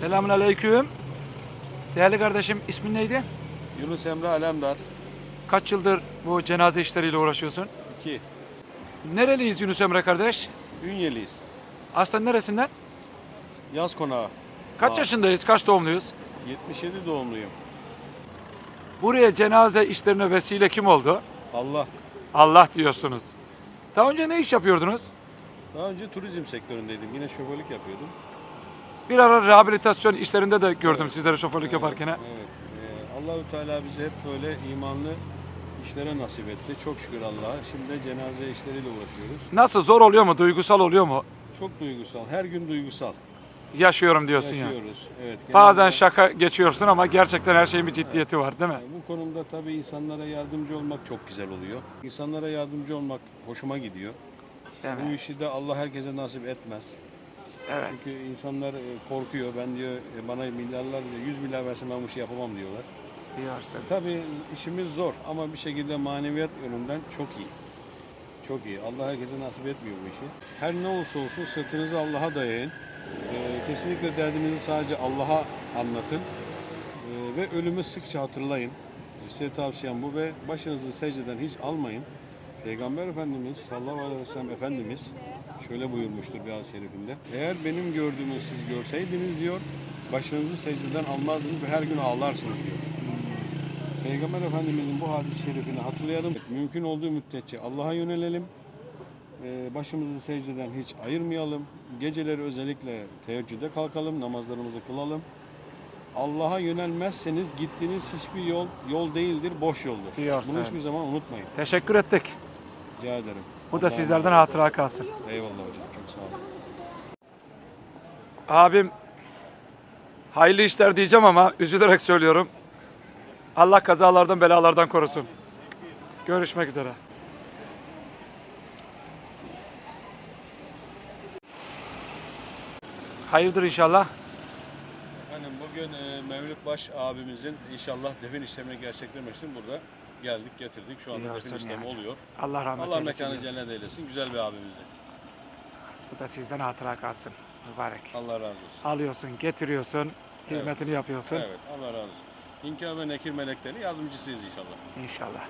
Selamun aleyküm. Değerli kardeşim ismin neydi? Yunus Emre Alemdar. Kaç yıldır bu cenaze işleriyle uğraşıyorsun? 2. Nereliyiz Yunus Emre kardeş? Ünyeliyiz. Aslen neresinden? Yaz konağı. Kaç Aa. yaşındayız? Kaç doğumluyuz? 77 doğumluyum. Buraya cenaze işlerine vesile kim oldu? Allah. Allah diyorsunuz. Daha önce ne iş yapıyordunuz? Daha önce turizm sektöründeydim. Yine şoförlük yapıyordum. Bir ara rehabilitasyon işlerinde de gördüm Evet. sizleri şoförlük Evet, yaparken. Evet. Ee, Allahu Teala bizi hep böyle imanlı işlere nasip etti. Çok şükür Allah'a. Şimdi de cenaze işleriyle uğraşıyoruz. Nasıl zor oluyor mu? Duygusal oluyor mu? Çok duygusal. Her gün duygusal. Yaşıyorum diyorsun ya. Yaşıyoruz. Evet. Bazen genelde- şaka geçiyorsun ama gerçekten her şeyin bir ciddiyeti var değil mi? Bu konuda tabii insanlara yardımcı olmak çok güzel oluyor. İnsanlara yardımcı olmak hoşuma gidiyor. Bu işi de Allah herkese nasip etmez. Evet. Çünkü insanlar e, korkuyor. Ben diyor e, bana milyarlar, 100 milyar versen ben bu işi yapamam diyorlar. Diyorsun. Tabii işimiz zor ama bir şekilde maneviyat yönünden çok iyi. Çok iyi. Allah herkese nasip etmiyor bu işi. Her ne olursa olsun sırtınızı Allah'a dayayın. E, kesinlikle derdinizi sadece Allah'a anlatın. E, ve ölümü sıkça hatırlayın. Size tavsiyem bu ve başınızı secdeden hiç almayın. Peygamber Efendimiz sallallahu aleyhi ve sellem Efendimiz şöyle buyurmuştur bir hadis-i şerifinde. Eğer benim gördüğümü siz görseydiniz diyor, başınızı secdeden almazdınız ve her gün ağlarsınız diyor. Peygamber Efendimizin bu hadis-i şerifini hatırlayalım. Mümkün olduğu müddetçe Allah'a yönelelim. Ee, başımızı secdeden hiç ayırmayalım. Geceleri özellikle teheccüde kalkalım, namazlarımızı kılalım. Allah'a yönelmezseniz gittiğiniz hiçbir yol yol değildir, boş yoldur. Diyorsun. Bunu hiçbir zaman unutmayın. Teşekkür ettik. Rica ederim. Bu da sizlerden hatıra kalsın. Eyvallah hocam. Çok sağ olun. Abim hayırlı işler diyeceğim ama üzülerek söylüyorum. Allah kazalardan belalardan korusun. Görüşmek üzere. Hayırdır inşallah. Efendim bugün e, Mevlüt Baş abimizin inşallah defin işlemini gerçekleştirmek için burada geldik, getirdik. Şu anda Diyorsun defin işlemi yani. oluyor. Allah rahmet Allah eylesin. mekanı cennet eylesin. Güzel bir abimizdi. Bu da sizden hatıra kalsın. Mübarek. Allah razı olsun. Alıyorsun, getiriyorsun, hizmetini yapıyorsun. Evet, Allah razı olsun. İnkar ve nekir melekleri yardımcısıyız inşallah. İnşallah.